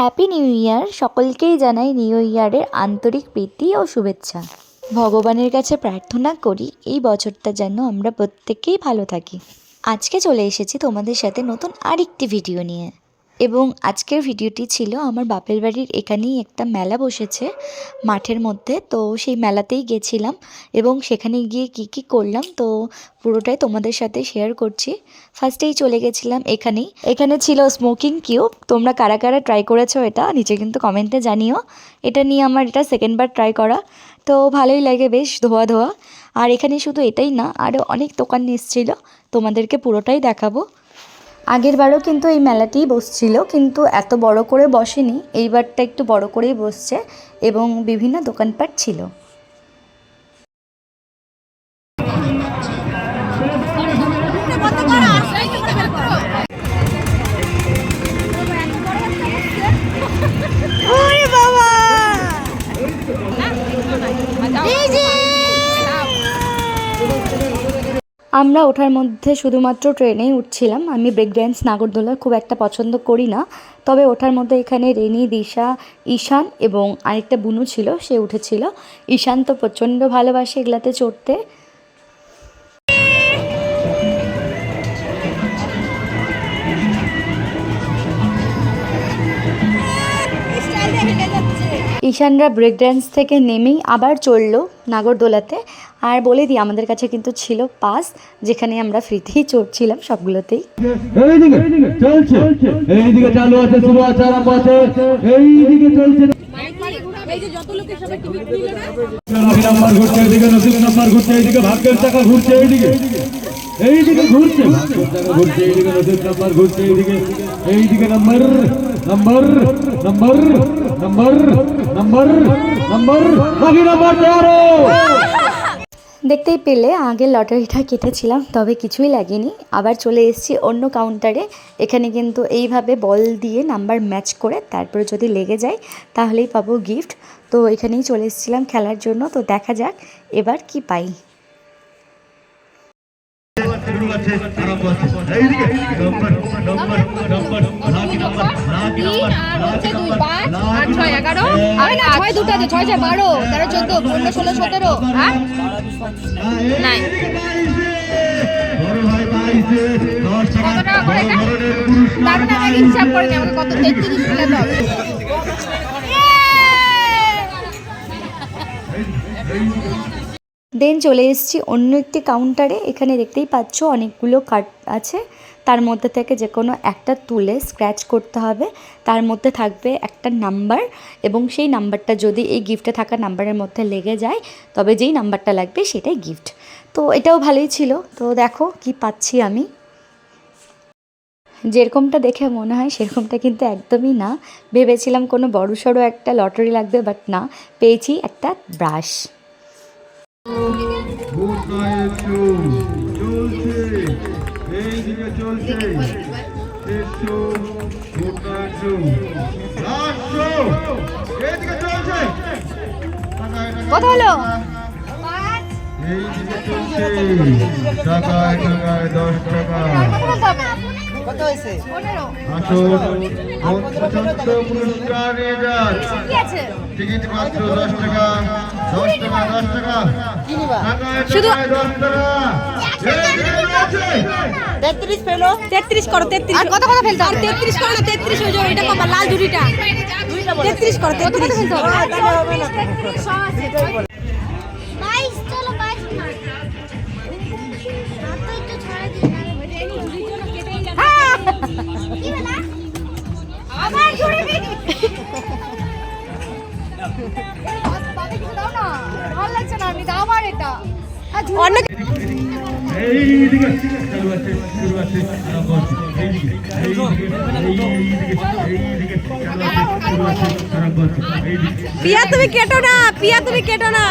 Happy new year সকলকেই জানাই new ইয়ারের আন্তরিক প্রীতি ও শুভেচ্ছা। ভগবানের কাছে প্রার্থনা করি এই বছরটা যেন আমরা প্রত্যেকেই ভালো থাকি। আজকে চলে এসেছি তোমাদের সাথে নতুন আরেকটি ভিডিও নিয়ে। এবং আজকের ভিডিওটি ছিল আমার বাপের বাড়ির এখানেই একটা মেলা বসেছে মাঠের মধ্যে। তো সেই মেলাতেই গেছিলাম এবং সেখানে গিয়ে কি কি করলাম তো পুরোটাই তোমাদের সাথে শেয়ার করছি। ফার্স্টেই চলে গেছিলাম এখানেই। এখানে ছিল স্মোকিং কিউব তোমরা কারা কারা ট্রাই করেছ এটা নিচে কিন্তু কমেন্টে জানিও। এটা নিয়ে আমার এটা সেকেন্ডবার ট্রাই করা। তো ভালোই লাগে বেশ ধোয়া ধোয়া। আর এখানে শুধু এটাই না আরও অনেক দোকান এসেছিল। তোমাদেরকে পুরোটাই দেখাবো। আগের বারও কিন্তু এই মেলাটি বসছিল, কিন্তু এত বড় করে বসেনি। এইবারটা একটু বড় করেই বসছে এবং বিভিন্ন দোকানপাট ছিল। আমরা ওঠার মধ্যে শুধুমাত্র ট্রেনেই উঠছিলাম। আমি ব্রেক ড্যান্স নাগরদোলা খুব একটা পছন্দ করি না। তবে ওঠার মধ্যে এখানে রেনি, দিশা, ঈশান এবং আরেকটা বুনু ছিল, সে উঠেছিল। ঈশান তো প্রচণ্ড ভালোবাসে এগুলাতে চড়তে। ঈশানরা ব্রেক ড্যান্স থেকে নেমেই আবার চড়লো নাগরদোলাতে। আর বলে দিই আমাদের কাছে কিন্তু ছিল পাস যেখানে আমরা ফ্রিতেই চড়ছিলাম সবগুলোতেই। দেখতেই পেলে আগে লটারিটা কেটেছিলাম তবে কিছুই লাগেনি আবার চলে এসেছি অন্য কাউন্টারে এখানে কিন্তু এইভাবে বল দিয়ে নাম্বার ম্যাচ করে তারপরে যদি লেগে যায় তাহলেই পাবো গিফট তো এখানেই চলে এসেছিলাম খেলার জন্য তো দেখা যাক এবার কি পাই নাম্বার নাম্বার নাম্বার আর ছয়, এগারো? আরে না, ছয় দুটো আছে, ছয় ছয়, বারো, তেরো পনেরো, ষোলো, সতেরো দাও দেন চলে এসেছি অন্য একটি কাউন্টারে এখানে দেখতেই পাচ্ছ অনেকগুলো কার্ড আছে। তার মধ্যে থেকে যে কোনো একটা তুলে স্ক্র্যাচ করতে হবে। তার মধ্যে থাকবে একটা নাম্বার এবং সেই নাম্বারটা যদি এই গিফটে থাকা নাম্বারের মধ্যে লেগে যায়, তবে যেই নাম্বারটা লাগবে সেটাই গিফট তো এটাও ভালোই ছিল। তো দেখো কি পাচ্ছি আমি। যেরকমটা দেখে মনে হয় সেরকমটা কিন্তু একদমই না। ভেবেছিলাম কোনো বড় সড়ো একটা লটারি লাগবে বাট না, পেয়েছি একটা ব্রাশ চলছে। একটু ভূত নয় একটু চলছে। কত হলো এইদিকে চলছে। টাকায় টাকায় দশ টাকা। আসুন পুরস্কার যান। টিকিট মাত্র দশ টাকা। দশ টাকা দশ টাকা। শুধু- দশ টাকা। এইদিকে চলছে তেত্রিশ পেল তেত্রিশ করো তেত্রিশ। আর কত কথা ফেলতে আর তেত্রিশ করো না তেত্রিশ হয়ে যাবে এটা কমা লাল ঝুড়িটা তেত্রিশ করো তেত্রিশ ফেলতে হবে বাইশ চলো বাইশ না। আর তো একটু ছড়া দিই কি বলা আবার ঝুড়ি ভালো লাগছে না আমি দাও আমার এটা। পিয়া তুমি কেটো না পিয়া তুমি কেটো না।